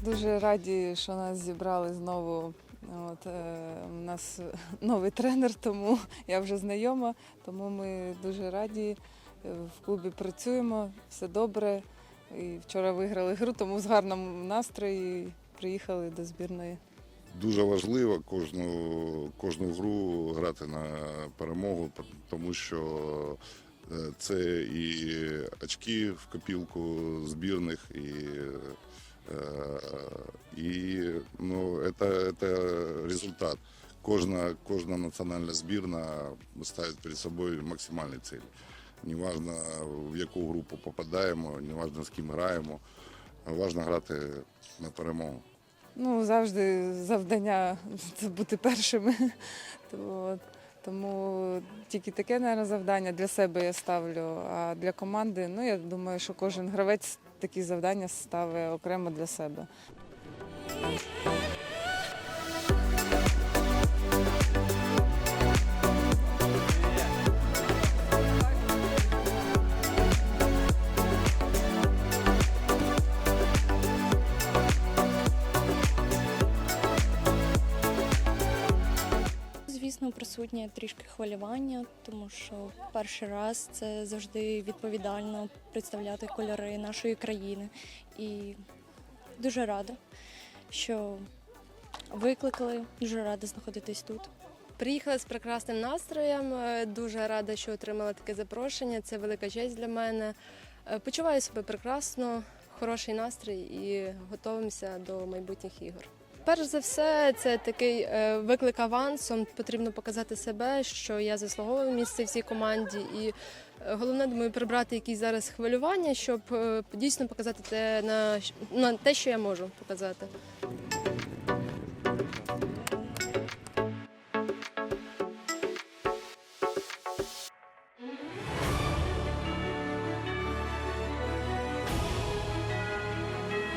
Дуже раді, що нас зібрали знову. От, е, у нас новий тренер, тому я вже знайома, тому ми дуже раді. В клубі працюємо, все добре. І вчора виграли гру, тому з гарним настрої приїхали до збірної. Дуже важливо кожну, кожну гру грати на перемогу, тому що е, це і очки в копілку збірних, і, е, і ну, це, це результат. Кожна, кожна національна збірна ставить перед собою максимальні цілі. Неважно, в яку групу попадаємо, неважно з ким граємо, важливо грати на перемогу. Ну, завжди завдання це бути першими. От, Тому тільки таке, мабуть, завдання для себе я ставлю. А для команди, ну я думаю, що кожен гравець такі завдання ставить окремо для себе. Звісно, присутнє трішки хвилювання, тому що перший раз це завжди відповідально представляти кольори нашої країни. І дуже рада, що викликали, дуже рада знаходитись тут. Приїхала з прекрасним настроєм. е, Дуже рада, що отримала таке запрошення. Це велика честь для мене. Е, Почуваю себе прекрасно, хороший настрій і готуємося до майбутніх ігор. Перш за все, це такий е, виклик авансом. Потрібно показати себе, що я заслуговую місце в цій команді. І е, головне, думаю, прибрати якісь зараз хвилювання, щоб е, дійсно показати те, на, те, що я можу показати.